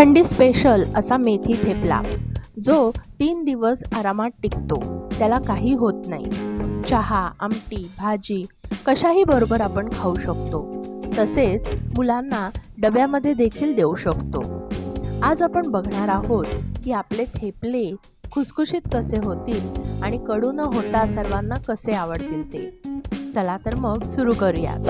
थंडी स्पेशल असा मेथी थेपला जो तीन दिवस आरामात टिकतो. त्याला काही होत नाही. चहा आमटी भाजी कशाही बरोबर आपण खाऊ शकतो. तसेच मुलांना डब्यामध्ये देखील देऊ शकतो. आज आपण बघणार आहोत की आपले थेपले खुसखुशीत कसे होतील आणि कडू न होता सर्वांना कसे आवडतील ते. चला तर मग सुरू करूयात.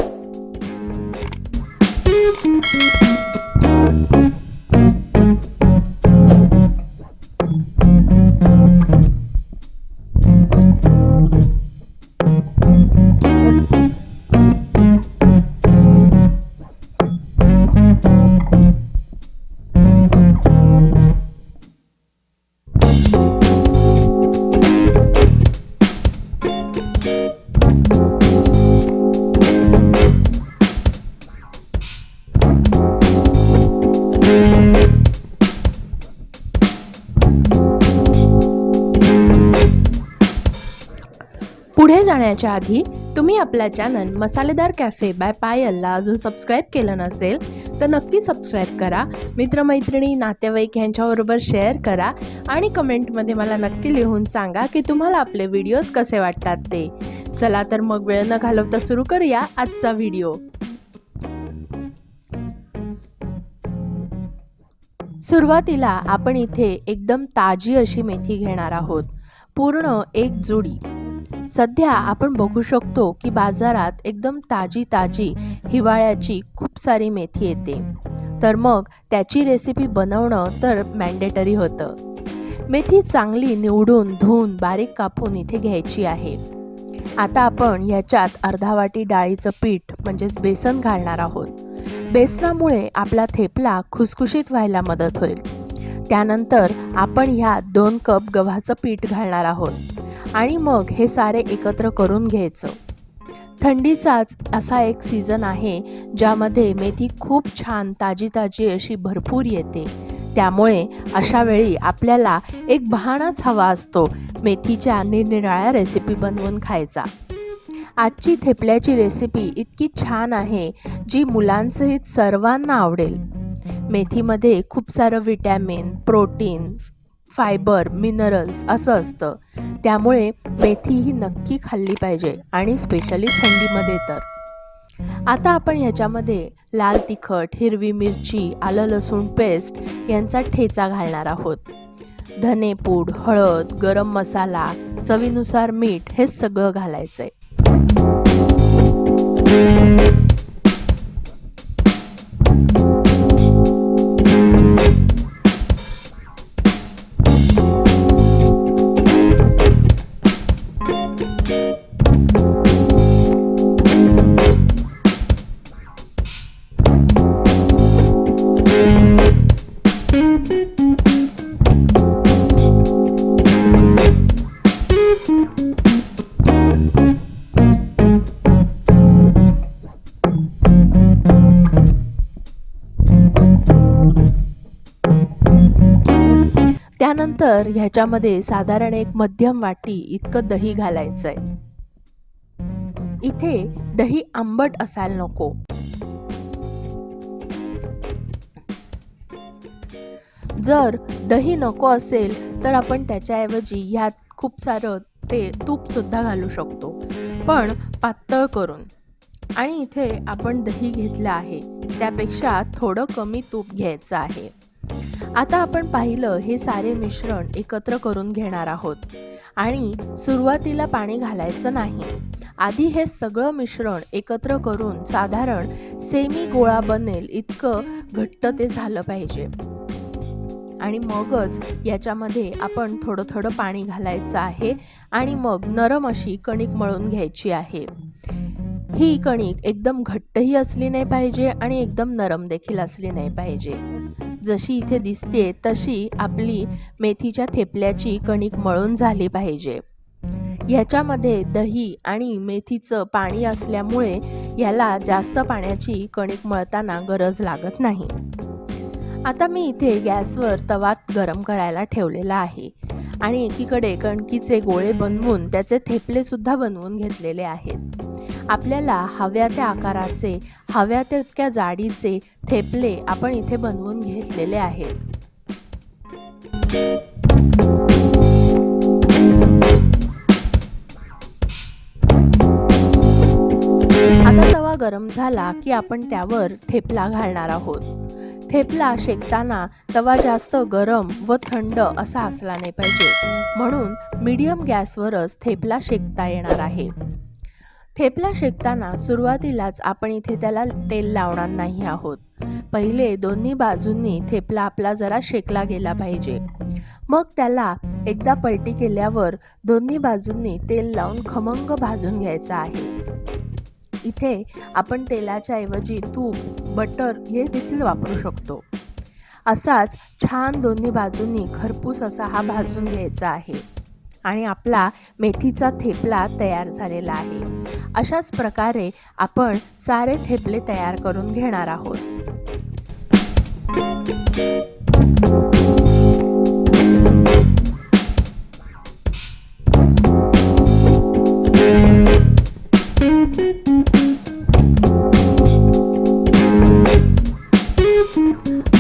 पुढे जाण्याच्या आधी तुम्ही आपला चॅनल मसालेदार कॅफे बाय पायलला अजून सबस्क्राईब केलं नसेल तर नक्की सबस्क्राईब करा. मित्रमैत्रिणी नातेवाईक यांच्याबरोबर शेअर करा आणि कमेंटमध्ये मला नक्की लिहून सांगा की तुम्हाला आपले व्हिडिओज कसे वाटतात ते. चला तर मग वेळ न घालवता सुरू करूया आजचा व्हिडिओ सुरुवातीला आपण इथे एकदम ताजी अशी मेथी घेणार आहोत. पूर्ण एक जुडी. सध्या आपण बघू शकतो की बाजारात एकदम ताजी ताजी हिवाळ्याची खूप सारी मेथी येते. तर मग त्याची रेसिपी बनवणं तर मॅन्डेटरी होतं. मेथी चांगली निवडून धुवून बारीक कापून इथे घ्यायची आहे. आता आपण ह्याच्यात अर्धा वाटी डाळीचं पीठ म्हणजेच बेसन घालणार आहोत. बेसनामुळे आपला थेपला खुसखुशीत व्हायला मदत होईल. त्यानंतर आपण ह्यात दोन कप गव्हाचं पीठ घालणार आहोत. आणि मग हे सारे एकत्र करून घ्यायचं. थंडीचाच असा एक सीझन आहे ज्यामध्ये मेथी खूप छान ताजी ताजी अशी भरपूर येते. त्यामुळे अशा वेळी आपल्याला एक बहाणाच हवा असतो मेथीच्या निरनिराळ्या रेसिपी बनवून खायचा. आजची थेपल्याची रेसिपी इतकी छान आहे जी मुलांसहित सर्वांना आवडेल. मेथीमध्ये खूप सारं विटॅमिन प्रोटीन फायबर मिनरल्स असं असतं. त्यामुळे मेथी ही नक्की खाल्ली पाहिजे आणि स्पेशली थंडीमध्ये तर. आता आपण ह्याच्यामध्ये लाल तिखट हिरवी मिरची आलं लसूण पेस्ट यांचा ठेचा घालणार आहोत. धनेपूड हळद गरम मसाला चवीनुसार मीठ हे सगळं घालायचं आहे त्यानंतर ह्याच्यामध्ये साधारण एक मध्यम वाटी इतकं दही घालायचं आहे इथे दही आंबट असायला नको. जर दही नको असेल तर आपण त्याच्याऐवजी ह्यात खूप सारं ते तूप सुद्धा घालू शकतो. पण पातळ करून. आणि इथे आपण दही घेतलं आहे. त्यापेक्षा थोडं कमी तूप घ्यायचं आहे. आता आपण पाहिलं हे सारे मिश्रण एकत्र करून घेणार आहोत. आणि सुरुवातीला पाणी घालायचं नाही. आधी हे सगळं मिश्रण एकत्र करून साधारण सेमी गोळा बनेल इतकं घट्ट ते झालं पाहिजे. आणि मगच याच्यामध्ये आपण थोडं थोडं पाणी घालायचं आहे आणि मग नरम अशी कणिक मळून घ्यायची आहे. ही कणिक एकदम घट्टही असली नाही पाहिजे आणि एकदम नरम देखील असली नाही पाहिजे. जशी इथे दिसते तशी आपली मेथीच्या थेपल्याची कणिक मळून झाली पाहिजे. ह्याच्यामध्ये दही आणि मेथीचं पाणी असल्यामुळे याला जास्त पाण्याची कणिक मळताना गरज लागत नाही. आता मी इथे गॅसवर तवा गरम करायला ठेवलेला आहे आणि एकीकडे कणकीचे गोळे बनवून त्याचे थेपले सुद्धा बनवून घेतलेले आहेत. आपल्याला हव्या त्या आकाराचे हव्या तितक्या जाडीचे थेपले आपण इथे बनवून घेतलेले आहेत. आता तवा गरम झाला की आपण त्यावर थेपला घालणार आहोत. थेपला शेकताना तवा जास्त गरम व थंड असा असला नाही पाहिजे. म्हणून मीडियम गॅसवरच थेपला शेकता येणार आहे. थेपला शेकताना सुरुवातीलाच आपण इथे त्याला तेल लावणार नाही आहोत. पहिले दोन्ही बाजूंनी थेपला आपला जरा शेकला गेला पाहिजे. मग त्याला एकदा पलटी केल्यावर दोन्ही बाजूंनी तेल लावून खमंग भाजून घ्यायचा आहे. इथे आपण तेलाच्या ऐवजी तूप बटर हे देखील वापरू शकतो. असाच छान दोन्ही बाजूंनी खरपूस असा हा भाजून घ्यायचा आहे. आणि आपला मेथीचा थेपला तयार झालेला आहे. अशाच प्रकारे आपण सारे थेपले तयार करून घेणार आहोत.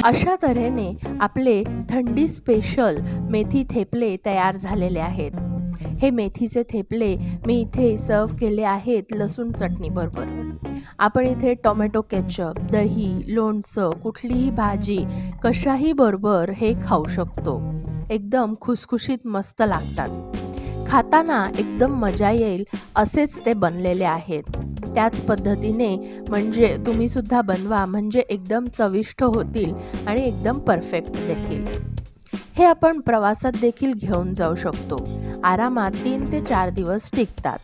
अशा तऱ्हेने आपले थंडी स्पेशल मेथी थेपले तयार झालेले आहेत. हे मेथीचे थेपले मी इथे सर्व केले आहेत लसूण चटणीबरोबर. आपण इथे टोमॅटो केचप दही लोणचं कुठलीही भाजी कशाही बरोबर हे खाऊ शकतो. एकदम खुसखुशीत मस्त लागतात. खाताना एकदम मजा येईल असेच ते बनलेले आहेत. त्याच पद्धतीने म्हणजे तुम्ही सुद्धा बनवा म्हणजे एकदम चविष्ट होतील आणि एकदम परफेक्ट देखील. हे आपण प्रवासात देखील घेऊन जाऊ शकतो. आरामात तीन ते चार दिवस टिकतात.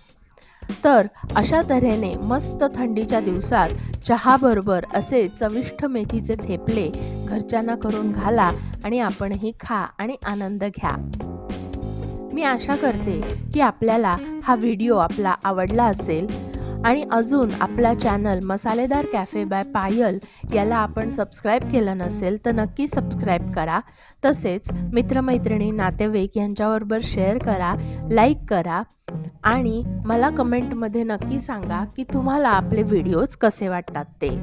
तर अशा तऱ्हेने मस्त थंडीच्या दिवसात चहाबरोबर असे चविष्ट मेथीचे थेपले घरच्यांना करून घाला आणि आपणही खा आणि आनंद घ्या. मी आशा करते की आपल्याला हा व्हिडिओ आपला आवडला असेल. आणि अजून आपला चॅनल मसालेदार कॅफे बाय पायल याला आपण सबस्क्राईब केलं नसेल तर नक्की सबस्क्राईब करा. तसेच मित्रमैत्रिणी नातेवाईक यांच्याबरोबर शेअर करा लाईक करा आणि मला कमेंटमध्ये नक्की सांगा की तुम्हाला आपले व्हिडिओज कसे वाटतात ते.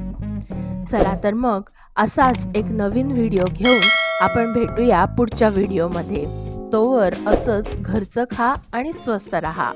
चला तर मग असाच एक नवीन व्हिडिओ घेऊन आपण भेटूया पुढच्या व्हिडिओमध्ये. तोवर असंच घरचं खा आणि स्वस्त रहा.